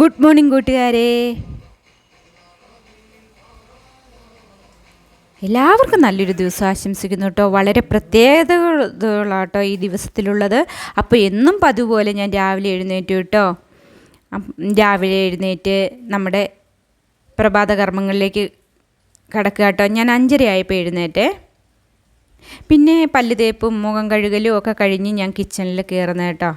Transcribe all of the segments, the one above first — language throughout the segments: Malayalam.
ഗുഡ് മോർണിംഗ് കൂട്ടുകാരെ. എല്ലാവർക്കും നല്ലൊരു ദിവസം ആശംസിക്കുന്നു കേട്ടോ. വളരെ പ്രത്യേകതകളാട്ടോ ഈ ദിവസത്തിലുള്ളത്. അപ്പോൾ എന്നും പതുപോലെ ഞാൻ രാവിലെ എഴുന്നേറ്റു കേട്ടോ. രാവിലെ എഴുന്നേറ്റ് നമ്മുടെ പ്രഭാത കർമ്മങ്ങളിലേക്ക് കിടക്കുക കേട്ടോ. ഞാൻ അഞ്ചരയായപ്പോൾ എഴുന്നേറ്റേ. പിന്നെ പല്ലുതേപ്പും മുഖം കഴുകലും ഒക്കെ കഴിഞ്ഞ് ഞാൻ കിച്ചണിൽ കയറുന്നത് കേട്ടോ.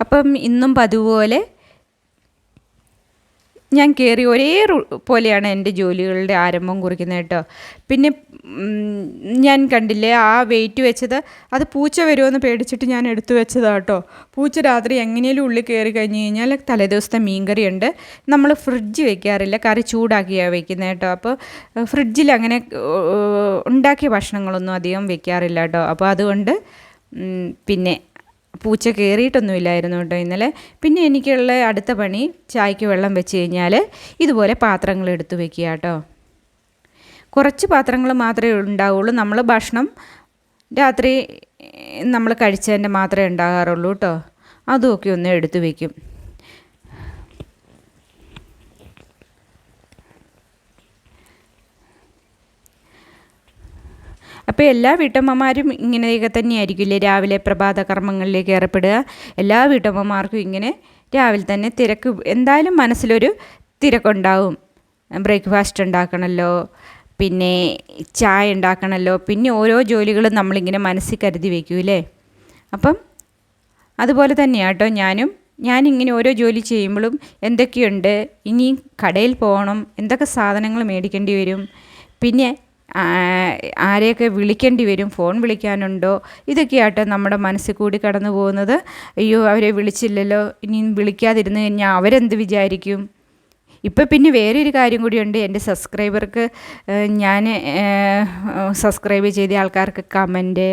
അപ്പം ഇന്നും പതുപോലെ ഞാൻ കയറി ഒരേ പോലെയാണ് എന്റെ ജോലികളുടെ ആരംഭം കുറിക്കുന്നത് കേട്ടോ. പിന്നെ ഞാൻ കണ്ടില്ലേ ആ വെയിറ്റ് വെച്ചത് അത് പൂച്ച വരുമെന്ന് പേടിച്ചിട്ട് ഞാൻ എടുത്തു വെച്ചതാണ് കേട്ടോ. പൂച്ച രാത്രി എങ്ങനെയും ഉള്ളിൽ കയറി കഴിഞ്ഞ് കഴിഞ്ഞാൽ തലേദിവസത്തെ മീൻകറി ഉണ്ട് നമ്മൾ ഫ്രിഡ്ജ് വെക്കാറില്ല കറി ചൂടാക്കിയാണ് വെക്കുന്നത് കേട്ടോ. അപ്പോൾ ഫ്രിഡ്ജിൽ അങ്ങനെ ഉണ്ടാക്കിയ ഭക്ഷണങ്ങളൊന്നും അധികം വെക്കാറില്ല കേട്ടോ. അപ്പോൾ അതുകൊണ്ട് പിന്നെ പൂച്ച കയറിയിട്ടൊന്നുമില്ലായിരുന്നു കേട്ടോ ഇന്നലെ. പിന്നെ എനിക്കുള്ള അടുത്ത പണി ചായക്ക് വെള്ളം വെച്ച് കഴിഞ്ഞാൽ ഇതുപോലെ പാത്രങ്ങൾ എടുത്തു വെക്കുക കേട്ടോ. കുറച്ച് പാത്രങ്ങൾ മാത്രമേ ഉണ്ടാവുള്ളൂ. നമ്മൾ ഭക്ഷണം രാത്രി നമ്മൾ കഴിച്ചതിന്റെ മാത്രമേ ഉണ്ടാകാറുള്ളൂ കേട്ടോ. അതുമൊക്കെ ഒന്ന് എടുത്തു വയ്ക്കും അപ്പോൾ എല്ലാ വീട്ടമ്മമാരും ഇങ്ങനെയൊക്കെ തന്നെയായിരിക്കില്ലേ രാവിലെ പ്രഭാത കർമ്മങ്ങളിലേക്ക് ഏർപ്പെടുക. എല്ലാ വീട്ടമ്മമാർക്കും ഇങ്ങനെ രാവിലെ തന്നെ തിരക്ക് എന്തായാലും മനസ്സിലൊരു തിരക്കുണ്ടാവും. ബ്രേക്ക്ഫാസ്റ്റ് ഉണ്ടാക്കണമല്ലോ പിന്നെ ചായ ഉണ്ടാക്കണമല്ലോ പിന്നെ ഓരോ ജോലികളും നമ്മളിങ്ങനെ മനസ്സിൽ കരുതി വയ്ക്കൂലേ അപ്പം അതുപോലെ തന്നെയാണ് കേട്ടോ ഞാനും. ഞാനിങ്ങനെ ഓരോ ജോലി ചെയ്യുമ്പോഴും എന്തൊക്കെയുണ്ട്? ഇനി കടയിൽ പോകണം. എന്തൊക്കെ സാധനങ്ങൾ മേടിക്കേണ്ടി വരും? പിന്നെ ആരെയൊക്കെ വിളിക്കേണ്ടി വരും ഫോൺ വിളിക്കാനുണ്ടോ ഇതൊക്കെയായിട്ട് നമ്മുടെ മനസ്സിൽ കൂടി കടന്നു പോകുന്നത്. അയ്യോ അവരെ വിളിച്ചില്ലല്ലോ ഇനി വിളിക്കാതിരുന്ന് കഴിഞ്ഞാൽ അവരെന്ത് വിചാരിക്കും? ഇപ്പം പിന്നെ വേറൊരു കാര്യം കൂടിയുണ്ട്. എന്റെ സബ്സ്ക്രൈബർക്ക് ഞാൻ സബ്സ്ക്രൈബ് ചെയ്ത ആൾക്കാർക്ക് കമന്റ്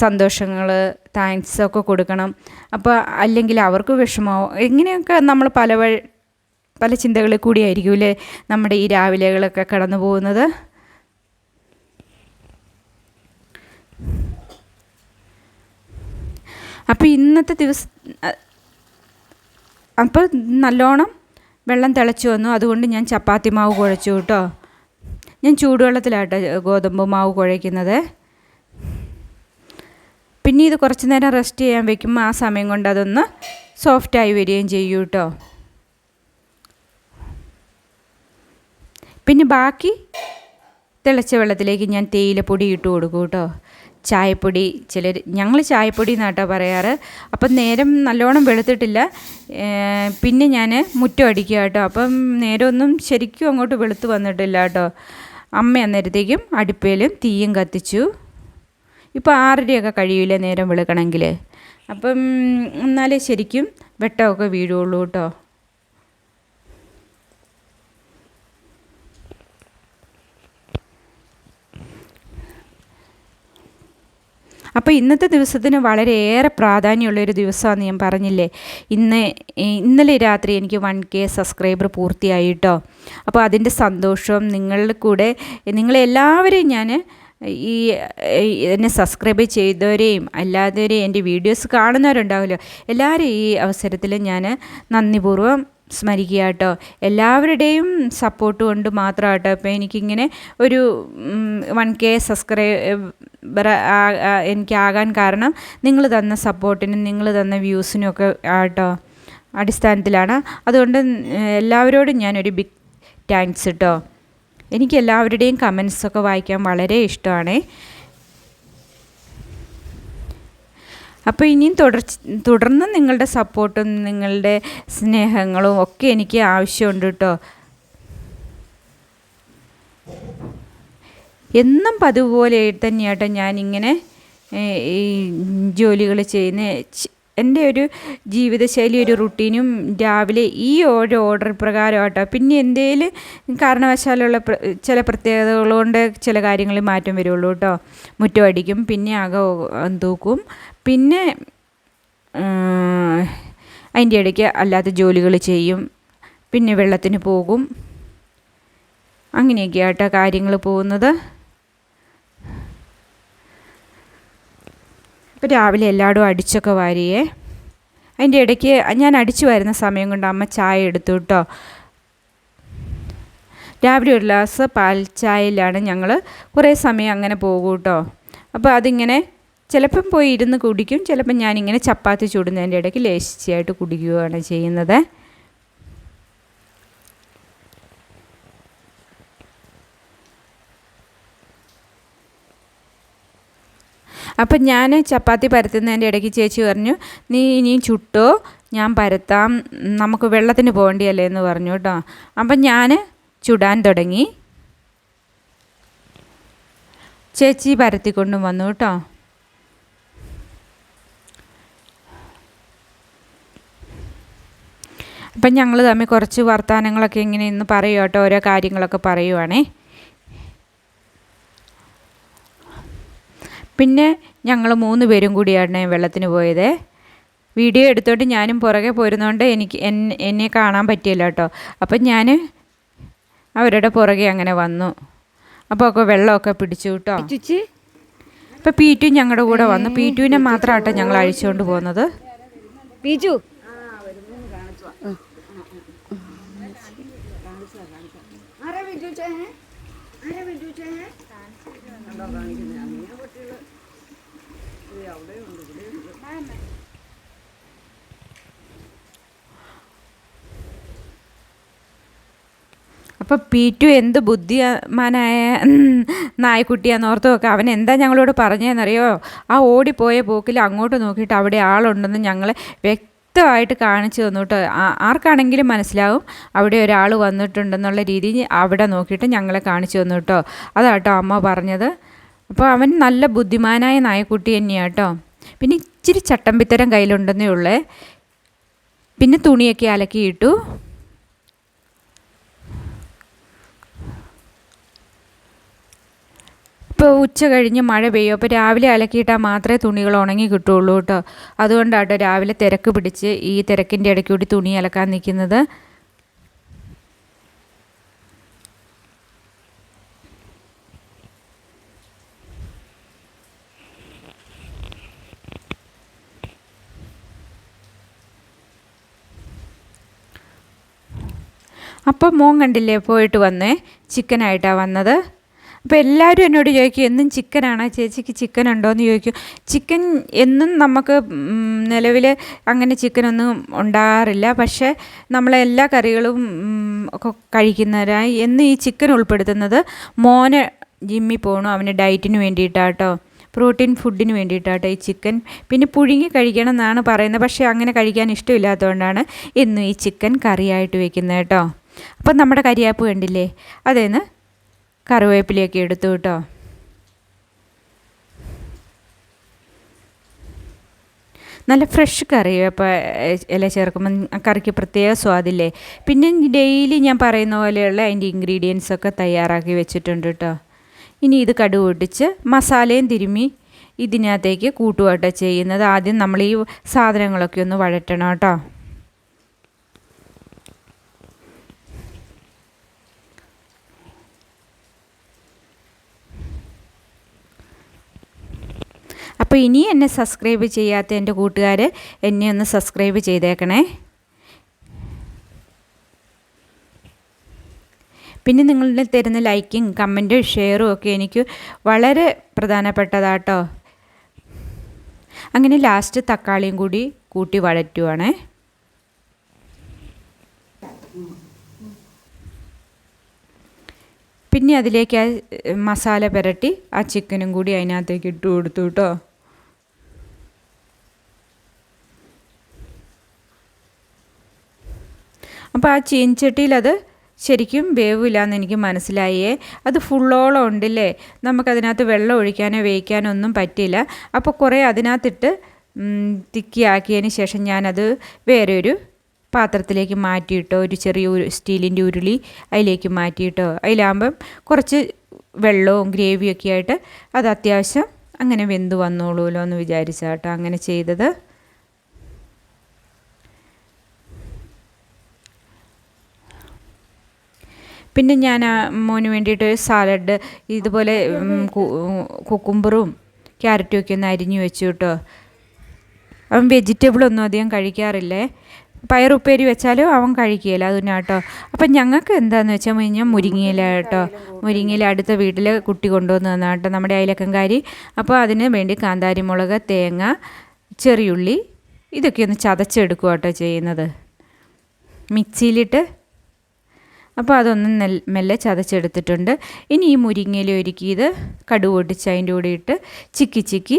സന്തോഷങ്ങൾ താങ്ക്സ് ഒക്കെ കൊടുക്കണം. അപ്പോൾ അല്ലെങ്കിൽ അവർക്ക് വിഷമമോ എങ്ങനെയൊക്കെ നമ്മൾ പല പല ചിന്തകളിൽ കൂടിയായിരിക്കും അല്ലേ നമ്മുടെ ഈ രാവിലെകളൊക്കെ കടന്നു പോകുന്നത്? അപ്പോൾ ഇന്നത്തെ ദിവസം അപ്പോൾ നല്ലോണം വെള്ളം തിളച്ചു വന്നു. അതുകൊണ്ട് ഞാൻ ചപ്പാത്തി മാവ് കുഴച്ചു കേട്ടോ. ഞാൻ ചൂടുവെള്ളത്തിലാട്ടോ ഗോതമ്പ് മാവ് കുഴയ്ക്കുന്നത്. പിന്നെ ഇത് കുറച്ച് നേരം റെസ്റ്റ് ചെയ്യാൻ വെക്കും ആ സമയം കൊണ്ട് അതൊന്ന് സോഫ്റ്റായി വരികയും ചെയ്യും കേട്ടോ. പിന്നെ ബാക്കി തിളച്ച വെള്ളത്തിലേക്ക് ഞാൻ തേയിലപ്പൊടി ഇട്ട് കൊടുക്കൂ കേട്ടോ. ചായപ്പൊടി ചിലർ ഞങ്ങൾ ചായപ്പൊടി എന്നാട്ടോ പറയാറ്. അപ്പം നേരം നല്ലോണം വെളുത്തിട്ടില്ല. പിന്നെ ഞാൻ മുറ്റം അടിക്കുക കേട്ടോ അപ്പം നേരമൊന്നും ശരിക്കും അങ്ങോട്ട് വെളുത്ത് വന്നിട്ടില്ല കേട്ടോ അമ്മ അന്നേരത്തേക്കും അടുപ്പയിലും തീയും കത്തിച്ചു. ഇപ്പോൾ ആറരയൊക്കെ കഴിയില്ല നേരം വെളുക്കണമെങ്കിൽ അപ്പം എന്നാലേ ശരിക്കും വെട്ടമൊക്കെ വീഴുള്ളൂ കേട്ടോ അപ്പോൾ ഇന്നത്തെ ദിവസത്തിന് വളരെയേറെ പ്രാധാന്യമുള്ളൊരു ദിവസമാണെന്ന് ഞാൻ പറഞ്ഞില്ലേ? ഇന്ന് ഇന്നലെ രാത്രി എനിക്ക് വൺ കെ സബ്സ്ക്രൈബർ പൂർത്തിയായിട്ടോ അപ്പോൾ അതിന്റെ സന്തോഷം നിങ്ങളുടെ കൂടെ നിങ്ങളെല്ലാവരെയും ഞാൻ ഈ എന്നെ സബ്സ്ക്രൈബ് ചെയ്തവരെയും അല്ലാത്തവരെയും എന്റെ വീഡിയോസ് കാണുന്നവരുണ്ടാവുമല്ലോ എല്ലാവരും ഈ അവസരത്തിൽ ഞാൻ നന്ദിപൂർവം സ്മരിക്കുക കേട്ടോ എല്ലാവരുടെയും സപ്പോർട്ട് കൊണ്ട് മാത്രം കേട്ടോ അപ്പോൾ എനിക്കിങ്ങനെ ഒരു വൺ കെ സബ്സ്ക്രൈബർ എനിക്കാകാൻ കാരണം നിങ്ങൾ തന്ന സപ്പോർട്ടിനും നിങ്ങൾ തന്ന വ്യൂസിനും ഒക്കെ ആട്ടോ അടിസ്ഥാനത്തിലാണ്. അതുകൊണ്ട് എല്ലാവരോടും ഞാനൊരു ബിഗ് താങ്ക്സ് കേട്ടോ എനിക്ക് എല്ലാവരുടെയും കമൻസൊക്കെ വായിക്കാൻ വളരെ ഇഷ്ടമാണ്. അപ്പോൾ ഇനിയും തുടർ തുടർന്ന് നിങ്ങളുടെ സപ്പോർട്ടും നിങ്ങളുടെ സ്നേഹങ്ങളും ഒക്കെ എനിക്ക് ആവശ്യമുണ്ട് കേട്ടോ എന്നും പതുപോലെ തന്നെയാട്ടോ ഞാനിങ്ങനെ ഈ ജോലികൾ ചെയ്യുന്ന. എന്റെ ഒരു ജീവിതശൈലി ഒരു റുട്ടീനും രാവിലെ ഈ ഓരോ ഓർഡർ പ്രകാരം ആട്ടോ പിന്നെ എന്തെങ്കിലും കാരണവശാലുള്ള ചില പ്രത്യേകതകൾ കൊണ്ട് ചില കാര്യങ്ങൾ മാറ്റം വരുള്ളൂ കേട്ടോ. മുറ്റം അടിക്കും പിന്നെ അകം തൂക്കും. പിന്നെ അതിന്റെ ഇടയ്ക്ക് അല്ലാത്ത ജോലികൾ ചെയ്യും. പിന്നെ വെള്ളത്തിന് പോകും. അങ്ങനെയൊക്കെ ആട്ടോ കാര്യങ്ങൾ പോകുന്നത്. ഇപ്പോൾ രാവിലെ എല്ലായിടും അടിച്ചൊക്കെ വാരിയേ. അതിന്റെ ഇടയ്ക്ക് ഞാൻ അടിച്ചു വരുന്ന സമയം കൊണ്ട് അമ്മ ചായ എടുത്തു കേട്ടോ രാവിലെ ഒരു ഗ്ലാസ് പാൽ ചായയിലാണ് ഞങ്ങൾ കുറേ സമയം അങ്ങനെ പോകും കേട്ടോ അപ്പോൾ അതിങ്ങനെ ചിലപ്പം പോയി ഇരുന്ന് കുടിക്കും ചിലപ്പം ഞാനിങ്ങനെ ചപ്പാത്തി ചൂടുന്നതിന്റെ ഇടയ്ക്ക് ലേശിച്ചായിട്ട് കുടിക്കുകയാണ് ചെയ്യുന്നത്. അപ്പം ഞാൻ ചപ്പാത്തി പരത്തുന്നതിന്റെ ഇടയ്ക്ക് ചേച്ചി പറഞ്ഞു നീ ഇനിയും ചുട്ടോ? ഞാൻ പരത്താം. നമുക്ക് വെള്ളത്തിന് പോകേണ്ടിയല്ലേ? എന്ന് പറഞ്ഞു കേട്ടോ അപ്പം ഞാൻ ചുടാൻ തുടങ്ങി. ചേച്ചി പരത്തിക്കൊണ്ടും വന്നു കേട്ടോ അപ്പം ഞങ്ങൾ തമ്മിൽ കുറച്ച് വർത്തമാനങ്ങളൊക്കെ ഇങ്ങനെ ഇന്ന് പറയും കേട്ടോ ഓരോ കാര്യങ്ങളൊക്കെ പറയുവാണേ. പിന്നെ ഞങ്ങൾ മൂന്ന് പേരും കൂടിയാണ് വെള്ളത്തിന് പോയത്. വീഡിയോ എടുത്തോണ്ട് ഞാനും പുറകെ പോരുന്നതുകൊണ്ട് എനിക്ക് എന്നെ കാണാൻ പറ്റിയില്ല കേട്ടോ. അപ്പം ഞാൻ അവരുടെ പുറകെ അങ്ങനെ വന്നു. അപ്പോൾ ഒക്കെ വെള്ളമൊക്കെ പിടിച്ചു കേട്ടോ. പി പീറ്റു ഞങ്ങളുടെ കൂടെ വന്നു. പീറ്റുവിനെ മാത്രമാട്ടോ ഞങ്ങൾ അഴിച്ചുകൊണ്ട് പോകുന്നത് പീച്ചു അപ്പോൾ പീറ്റു എന്ത് ബുദ്ധിമാനായ നായ്ക്കുട്ടിയാന്ന് ഓർത്ത് നോക്കുക അവൻ എന്താ ഞങ്ങളോട് പറഞ്ഞതെന്നറിയോ ആ ഓടിപ്പോയ പോക്കിൽ അങ്ങോട്ട് നോക്കിയിട്ട് അവിടെ ആളുണ്ടെന്ന് ഞങ്ങളെ വ്യക്തമായിട്ട് കാണിച്ചു തന്നു ആർക്കാണെങ്കിലും മനസ്സിലാവും അവിടെ ഒരാൾ വന്നിട്ടുണ്ടെന്നുള്ള രീതിയിൽ അവിടെ നോക്കിയിട്ട് ഞങ്ങളെ കാണിച്ചു തന്നു കേട്ടോ അതാട്ടോ അമ്മ പറഞ്ഞത്. അപ്പോൾ അവൻ നല്ല ബുദ്ധിമാനായ നായക്കുട്ടി തന്നെയാണ് കേട്ടോ പിന്നെ ഇച്ചിരി ചട്ടമ്പിത്തരം കയ്യിലുണ്ടെന്നേ ഉള്ളേ. പിന്നെ തുണിയൊക്കെ അലക്കിയിട്ടു. ഇപ്പോൾ ഉച്ച കഴിഞ്ഞ് മഴ പെയ്യും. അപ്പോൾ രാവിലെ അലക്കിയിട്ടാൽ മാത്രമേ തുണികൾ ഉണങ്ങി കിട്ടുള്ളൂ കേട്ടോ. അതുകൊണ്ടാട്ടോ രാവിലെ തിരക്ക് പിടിച്ച് ഈ തിരക്കിന്റെ ഇടയ്ക്കൂടി തുണി അലക്കാൻ നിൽക്കുന്നത്. അപ്പം മോൻ കണ്ടില്ലേ പോയിട്ട് വന്നേ. ചിക്കനായിട്ടാണ് വന്നത്. അപ്പോൾ എല്ലാവരും എന്നോട് ചോദിക്കും എന്നും ചിക്കനാണോ? ചേച്ചിക്ക് ചിക്കൻ ഉണ്ടോ എന്ന് ചോദിക്കും. ചിക്കൻ എന്നും നമുക്ക് നിലവിൽ അങ്ങനെ ചിക്കനൊന്നും ഉണ്ടാകാറില്ല. പക്ഷേ നമ്മളെല്ലാ കറികളും ഒക്കെ കഴിക്കുന്നവരായി. എന്ന് ഈ ചിക്കൻ ഉൾപ്പെടുത്തുന്നത് മോന് ജിമ്മിൽ പോകണം അവന് ഡയറ്റിന് വേണ്ടിയിട്ടാട്ടോ. പ്രോട്ടീൻ ഫുഡിന് വേണ്ടിയിട്ടാട്ടോ ഈ ചിക്കൻ. പിന്നെ പുഴുങ്ങി കഴിക്കണം എന്നാണ് പറയുന്നത്. പക്ഷേ അങ്ങനെ കഴിക്കാൻ ഇഷ്ടമില്ലാത്തതുകൊണ്ടാണ് എന്നും ഈ ചിക്കൻ കറിയായിട്ട് വെക്കുന്നത് കേട്ടോ. അപ്പം നമ്മുടെ കരിയാപ്പ് കണ്ടില്ലേ? അതേന്ന്? കറിവേപ്പിലയൊക്കെ എടുത്തു കേട്ടോ. നല്ല ഫ്രഷ് കറി. ഇല ചേർക്കുമ്പോൾ കറിക്ക് പ്രത്യേക സ്വാദില്ലേ. പിന്നെ ഡെയിലി ഞാൻ പറയുന്ന പോലെയുള്ള അതിന്റെ ഇൻഗ്രീഡിയൻസ് ഒക്കെ തയ്യാറാക്കി വെച്ചിട്ടുണ്ട് കേട്ടോ. ഇനി ഇത് കടുക് പൊട്ടിച്ച് മസാലയും തിരുമ്മി ഇതിനകത്തേക്ക് കൂട്ടുകട്ടോ ചെയ്യുന്നത്. ആദ്യം നമ്മൾ ഈ സാധനങ്ങളൊക്കെ ഒന്ന് വഴറ്റണം കേട്ടോ. അപ്പോൾ ഇനി എന്നെ സബ്സ്ക്രൈബ് ചെയ്യാത്ത എന്റെ കൂട്ടുകാർ എന്നെ ഒന്ന് സബ്സ്ക്രൈബ് ചെയ്തേക്കണേ. പിന്നെ നിങ്ങളുടെ തരുന്ന ലൈക്കും കമന്റും ഷെയറും ഒക്കെ എനിക്ക് വളരെ പ്രധാനപ്പെട്ടതാട്ടോ. അങ്ങനെ ലാസ്റ്റ് തക്കാളിയും കൂടി കൂട്ടി വഴറ്റുവാണേ. പിന്നെ അതിലേക്ക് ആ മസാല പുരട്ടി ആ ചിക്കനും കൂടി അതിനകത്തേക്ക് ഇട്ട് കൊടുത്തു കേട്ടോ. അപ്പോൾ ആ ചീൻചട്ടിയിലത് ശരിക്കും വേവില്ല എന്ന് എനിക്ക് മനസ്സിലായേ. അത് ഫുള്ളോളം ഉണ്ടല്ലേ? നമുക്കതിനകത്ത് വെള്ളം ഒഴിക്കാനോ വേവിക്കാനോ ഒന്നും പറ്റില്ല. അപ്പോൾ കുറേ അതിനകത്തിട്ട് തിക്കിയാക്കിയതിന് ശേഷം ഞാനത് വേറെ ഒരു പാത്രത്തിലേക്ക് മാറ്റിയിട്ടോ ഒരു ചെറിയ സ്റ്റീലിന്റെ ഉരുളി അതിലേക്ക് മാറ്റിയിട്ടോ. അതിലാകുമ്പം കുറച്ച് വെള്ളവും ഗ്രേവിയൊക്കെ ആയിട്ട് അത് അത്യാവശ്യം അങ്ങനെ വെന്ത് വന്നോളൂല്ലോ എന്ന് വിചാരിച്ചാട്ടോ അങ്ങനെ ചെയ്തത്. പിന്നെ ഞാൻ മോന് വേണ്ടിയിട്ട് സാലഡ് ഇതുപോലെ കുക്കുംബറും ക്യാരറ്റും ഒക്കെ ഒന്ന് അരിഞ്ഞു വെച്ചു കേട്ടോ അവൻ വെജിറ്റബിളൊന്നും അധികം കഴിക്കാറില്ലേ? പയറുപ്പേരി വെച്ചാലും അവൻ കഴിക്കുകയില്ല അതിനാ കേട്ടോ അപ്പം ഞങ്ങൾക്ക് എന്താണെന്ന് വെച്ചാൽ കഴിഞ്ഞാൽ മുരിങ്ങയില കേട്ടോ മുരിങ്ങയില അടുത്ത വീട്ടിൽ കുട്ടി കൊണ്ടുവന്ന് തന്നാ കേട്ടോ നമ്മുടെ അയലക്കംകാരി അപ്പോൾ അതിന് വേണ്ടി കാന്താരി മുളക് തേങ്ങ ചെറിയുള്ളി ഇതൊക്കെ ഒന്ന് ചതച്ചെടുക്കുക കേട്ടോ ചെയ്യുന്നത്. മിക്സിയിലിട്ട് അപ്പോൾ അതൊന്ന് നെൽ മെല്ലെ ചതച്ചെടുത്തിട്ടുണ്ട്. ഇനി ഈ മുരിങ്ങയിൽ ഒരുക്കിയത് കടുക് പൊട്ടിച്ച് അതിന്റെ കൂടെ ഇട്ട് ചിക്കി ചിക്കി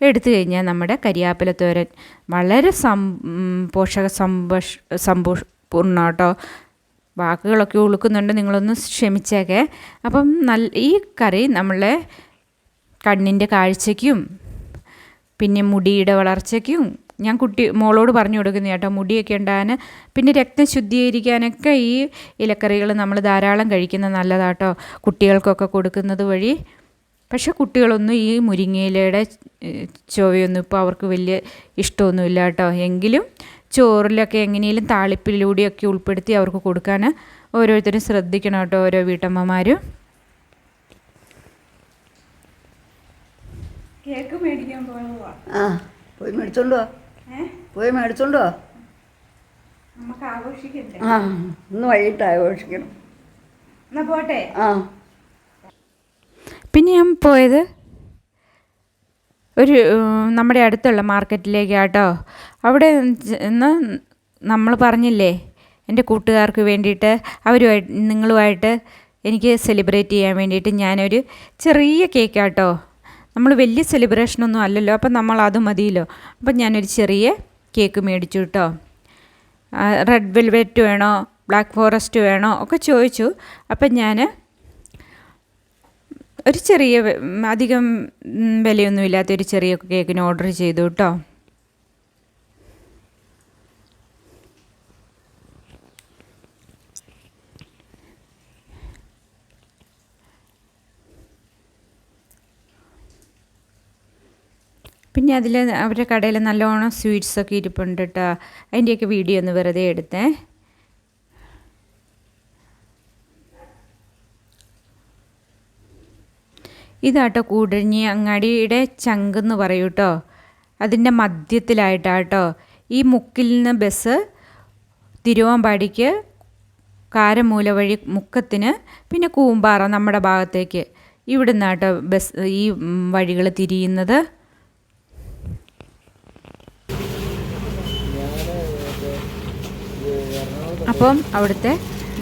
എടുത്തു കഴിഞ്ഞാൽ നമ്മുടെ കരിയാപ്പില തോരൻ വളരെ സം പോഷക സമ്പഷ് സമ്പൂഷ് പൂർണ കേട്ടോ. വാക്കുകളൊക്കെ ഉളുക്കുന്നുണ്ട് നിങ്ങളൊന്ന് ക്ഷമിച്ചേക്കെ. അപ്പം നല്ല ഈ കറി നമ്മളെ കണ്ണിന്റെ കാഴ്ചയ്ക്കും പിന്നെ മുടിയുടെ വളർച്ചയ്ക്കും ഞാൻ കുട്ടി മോളോട് പറഞ്ഞു കൊടുക്കുന്ന കേട്ടോ മുടിയൊക്കെ ഉണ്ടാകാൻ പിന്നെ രക്തം ശുദ്ധീകരിക്കാനൊക്കെ ഈ ഇലക്കറികൾ നമ്മൾ ധാരാളം കഴിക്കുന്നത് നല്ലതാട്ടോ കുട്ടികൾക്കൊക്കെ കൊടുക്കുന്നത് വഴി. പക്ഷേ കുട്ടികളൊന്നും ഈ മുരിങ്ങയിലയുടെ ചൊവയൊന്നും ഇപ്പോൾ അവർക്ക് വലിയ ഇഷ്ടമൊന്നുമില്ല കേട്ടോ. എങ്കിലും ചോറിലൊക്കെ എങ്ങനെയും താളിപ്പിലൂടെയൊക്കെ ഉൾപ്പെടുത്തി അവർക്ക് കൊടുക്കാൻ ഓരോരുത്തരും ശ്രദ്ധിക്കണം കേട്ടോ ഓരോ വീട്ടമ്മമാരും. കേക്ക് മേടിക്കാൻ പോവാ. ആ പോയി മേടിച്ചോണ്ട് പോയി മേടിച്ചോണ്ടോ? വാ നമുക്ക് ആഘോഷിക്കണ്ടേ? ആ ഇന്ന് വൈകിട്ട് ആഘോഷിക്കണം. എന്നാ പോട്ടെ? ആ. പിന്നെ ഞാൻ പോയത് ഒരു നമ്മുടെ അടുത്തുള്ള മാർക്കറ്റിലേക്ക് കേട്ടോ അവിടെ ഇന്ന് നമ്മൾ പറഞ്ഞില്ലേ എന്റെ കൂട്ടുകാർക്ക് വേണ്ടിയിട്ട് അവരുമായിട്ട് നിങ്ങളുമായിട്ട് എനിക്ക് സെലിബ്രേറ്റ് ചെയ്യാൻ വേണ്ടിയിട്ട് ഞാനൊരു ചെറിയ കേക്ക് കേക്കാട്ടോ. നമ്മൾ വലിയ സെലിബ്രേഷനൊന്നും അല്ലല്ലോ അപ്പം നമ്മൾ അത് മതിയല്ലോ. അപ്പം ഞാനൊരു ചെറിയ കേക്ക് മേടിച്ചു കേട്ടോ റെഡ് വെൽവെറ്റ് വേണോ ബ്ലാക്ക് ഫോറസ്റ്റ് വേണോ ഒക്കെ ചോദിച്ചു. അപ്പം ഞാൻ ഒരു ചെറിയ അധികം വിലയൊന്നുമില്ലാത്ത ഒരു ചെറിയ കേക്കിന് ഓർഡർ ചെയ്തു കേട്ടോ പിന്നെ അതിൽ അവരുടെ കടയിൽ നല്ലോണം സ്വീറ്റ്സൊക്കെ ഇരിപ്പുണ്ട് കേട്ടോ അതിന്റെയൊക്കെ വീഡിയോ ഒന്ന് വെറുതെ എടുത്തേ. ഇതാട്ടോ കൂടഞ്ഞി അങ്ങാടിയുടെ ചങ്ക് എന്ന് പറയൂ കേട്ടോ അതിന്റെ മധ്യത്തിലായിട്ടാട്ടോ. ഈ മുക്കിൽ നിന്ന് ബസ് തിരുവാമ്പാടിക്ക് കാരമൂല വഴി മുക്കത്തിന് പിന്നെ കൂമ്പാറ നമ്മുടെ ഭാഗത്തേക്ക്. ഇവിടുന്നാട്ടോ ബസ് ഈ വഴികൾ തിരിയുന്നത്. അപ്പം അവിടുത്തെ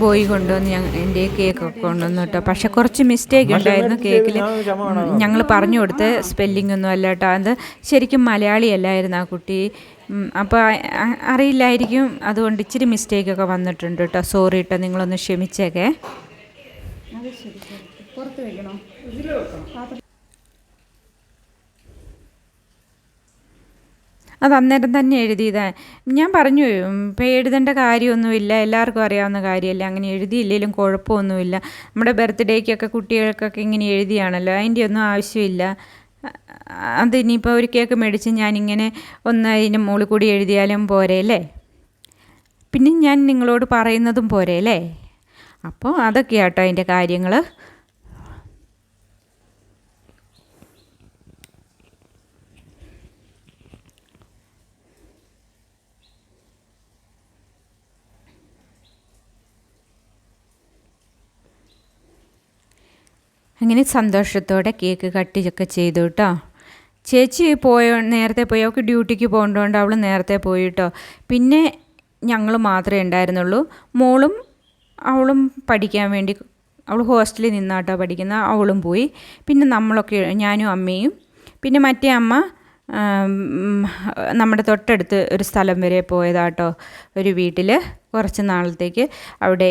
ബോയ് കൊണ്ടുവന്ന് ഞങ്ങൾ എന്റെ കേക്ക് കൊണ്ടുവന്നു കേട്ടോ. പക്ഷെ കുറച്ച് മിസ്റ്റേക്ക് ഉണ്ടായിരുന്നു കേക്കിൽ ഞങ്ങൾ പറഞ്ഞു കൊടുത്ത് സ്പെല്ലിംഗ് ഒന്നും അല്ല കേട്ടോ. അത് ശരിക്കും മലയാളി അല്ലായിരുന്നു ആ കുട്ടി. അപ്പോൾ അറിയില്ലായിരിക്കും. അതുകൊണ്ട് ഇച്ചിരി മിസ്റ്റേക്കൊക്കെ വന്നിട്ടുണ്ട് കേട്ടോ. സോറി കേട്ടോ നിങ്ങളൊന്ന് ക്ഷമിച്ചേക്കേ. അത് അന്നേരം തന്നെ എഴുതിയത്. ഞാൻ പറഞ്ഞു എഴുതേണ്ട കാര്യമൊന്നുമില്ല എല്ലാവർക്കും അറിയാവുന്ന കാര്യമല്ല അങ്ങനെ എഴുതിയില്ലെങ്കിലും കുഴപ്പമൊന്നുമില്ല. നമ്മുടെ ബർത്ത്ഡേക്കൊക്കെ കുട്ടികൾക്കൊക്കെ ഇങ്ങനെ എഴുതിയാണല്ലോ അതിന്റെ ഒന്നും ആവശ്യമില്ല. അത് ഇനിയിപ്പോൾ ഒരു കേക്ക് മേടിച്ച് ഞാനിങ്ങനെ ഒന്ന് അതിന്റെ മുകളിൽ കൂടി എഴുതിയാലും പോരെ അല്ലേ? പിന്നെ ഞാൻ നിങ്ങളോട് പറയുന്നതും പോരെ അല്ലേ? അപ്പോൾ അതൊക്കെയാട്ടോ അതിന്റെ കാര്യങ്ങൾ അങ്ങനെ സന്തോഷത്തോടെ കേക്ക് കട്ടിയൊക്കെ ചെയ്തു കേട്ടോ ചേച്ചി പോയ നേരത്തെ പോയി? അവൾക്ക് ഡ്യൂട്ടിക്ക് പോകേണ്ടതുകൊണ്ട് അവൾ നേരത്തെ പോയി കേട്ടോ പിന്നെ ഞങ്ങൾ മാത്രമേ ഉണ്ടായിരുന്നുള്ളൂ. മോളും അവളും പഠിക്കാൻ വേണ്ടി അവൾ ഹോസ്റ്റലിൽ നിന്നാട്ടോ പഠിക്കുന്ന. അവളും പോയി. പിന്നെ നമ്മളൊക്കെ ഞാനും അമ്മയും. പിന്നെ മറ്റേ അമ്മ നമ്മുടെ തൊട്ടടുത്ത് ഒരു സ്ഥലം വരെ പോയതാട്ടോ. ഒരു വീട്ടിൽ കുറച്ച് നാളത്തേക്ക് അവിടെ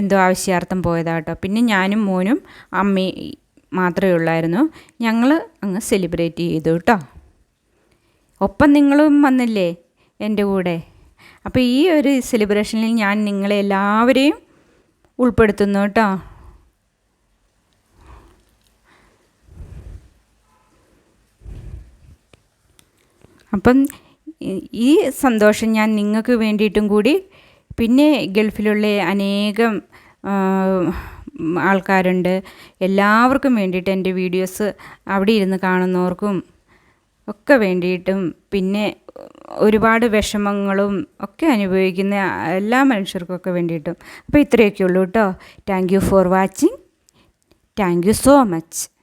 എന്തോ ആവശ്യാർത്ഥം പോയതാട്ടോ. പിന്നെ ഞാനും മോനും അമ്മി മാത്രമേ ഉള്ളായിരുന്നു. ഞങ്ങൾ അങ്ങ് സെലിബ്രേറ്റ് ചെയ്തു കേട്ടോ ഒപ്പം നിങ്ങളും വന്നില്ലേ എന്റെ കൂടെ? അപ്പോൾ ഈ ഒരു സെലിബ്രേഷനിൽ ഞാൻ നിങ്ങളെ എല്ലാവരെയും ഉൾപ്പെടുത്തുന്നു കേട്ടോ അപ്പം ഈ- സന്തോഷം ഞാൻ നിങ്ങൾക്ക് വേണ്ടിയിട്ടും കൂടി പിന്നെ ഗൾഫിലുള്ള അനേകം ആൾക്കാരുണ്ട്. എല്ലാവർക്കും വേണ്ടിയിട്ട് എന്റെ വീഡിയോസ് അവിടെ ഇരുന്ന് കാണുന്നവർക്കും ഒക്കെ വേണ്ടിയിട്ടും പിന്നെ ഒരുപാട് വിഷമങ്ങളും ഒക്കെ അനുഭവിക്കുന്ന എല്ലാ മനുഷ്യർക്കൊക്കെ വേണ്ടിയിട്ടും. അപ്പോൾ ഇത്രയൊക്കെ ഉള്ളൂ കേട്ടോ. Thank you for watching thank you so much